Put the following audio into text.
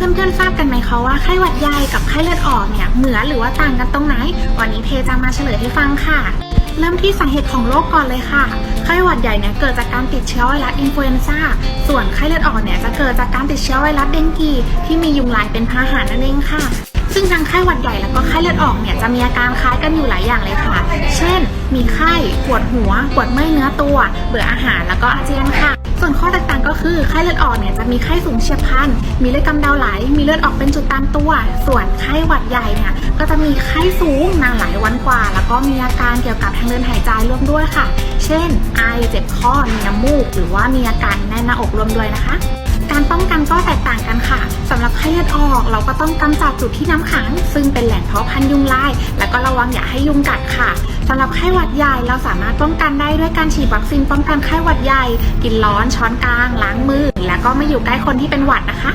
เพื่อนๆทราบกันไหมคะว่าไข้หวัดใหญ่กับไข้เลือดออกเนี่ยเหมือนหรือว่าต่างกันตรงไหน วันนี้เพจะมาเฉลยให้ฟังค่ะ เริ่มที่สาเหตุของโรคก่อนเลยค่ะ ไข้หวัดใหญ่เนี่ยเกิดจากการติดเชื้อไวรัสอินฟลูเอนซ่า ส่วนไข้เลือดออกเนี่ยจะเกิดจากการติดเชื้อไวรัสเดงกีที่มียุงลายเป็นพาหะนั่นเองค่ะ ซึ่งทั้งไข้หวัดใหญ่แล้วก็ไข้เลือดออกเนี่ยจะมีอาการคล้ายกันอยู่หลายอย่างเลยค่ะ เช่น มีไข้ ปวดหัว ปวดเมื่อยเนื้อตัว เบื่ออาหาร แล้วก็อาเจียนค่ะ ส่วนข้อแตก ก็คือไข้เลือดออกเนี่ยจะมีไข้สูงเฉียบพลัน มีเลือดกำเดาไหล มีเลือดออกเป็นจุดตามตัว ส่วนไข้หวัดใหญ่เนี่ยก็จะมีไข้สูงนานหลายวันกว่า แล้วก็มีอาการเกี่ยวกับทางเดินหายใจร่วมด้วยค่ะ เช่น ไอ เจ็บคอ มีน้ำมูก หรือว่ามีอาการแน่นหน้าอกร่วมด้วยนะคะการป้องกันก็แตกต่างกันค่ะสำหรับไข้เลือดออกเราก็ต้องกำจัดจุดที่น้ำขัง ซึ่งเป็นแหล่งเพาะพันธุ์ยุงลาย แล้วก็ระวังอย่าให้ยุงกัดค่ะ สำหรับไข้หวัดใหญ่เราสามารถป้องกันได้ด้วยการฉีดวัคซีนป้องกันไข้หวัดใหญ่ กินร้อนช้อนกลางล้างมือ แล้วก็ไม่อยู่ใกล้คนที่เป็นหวัดนะคะ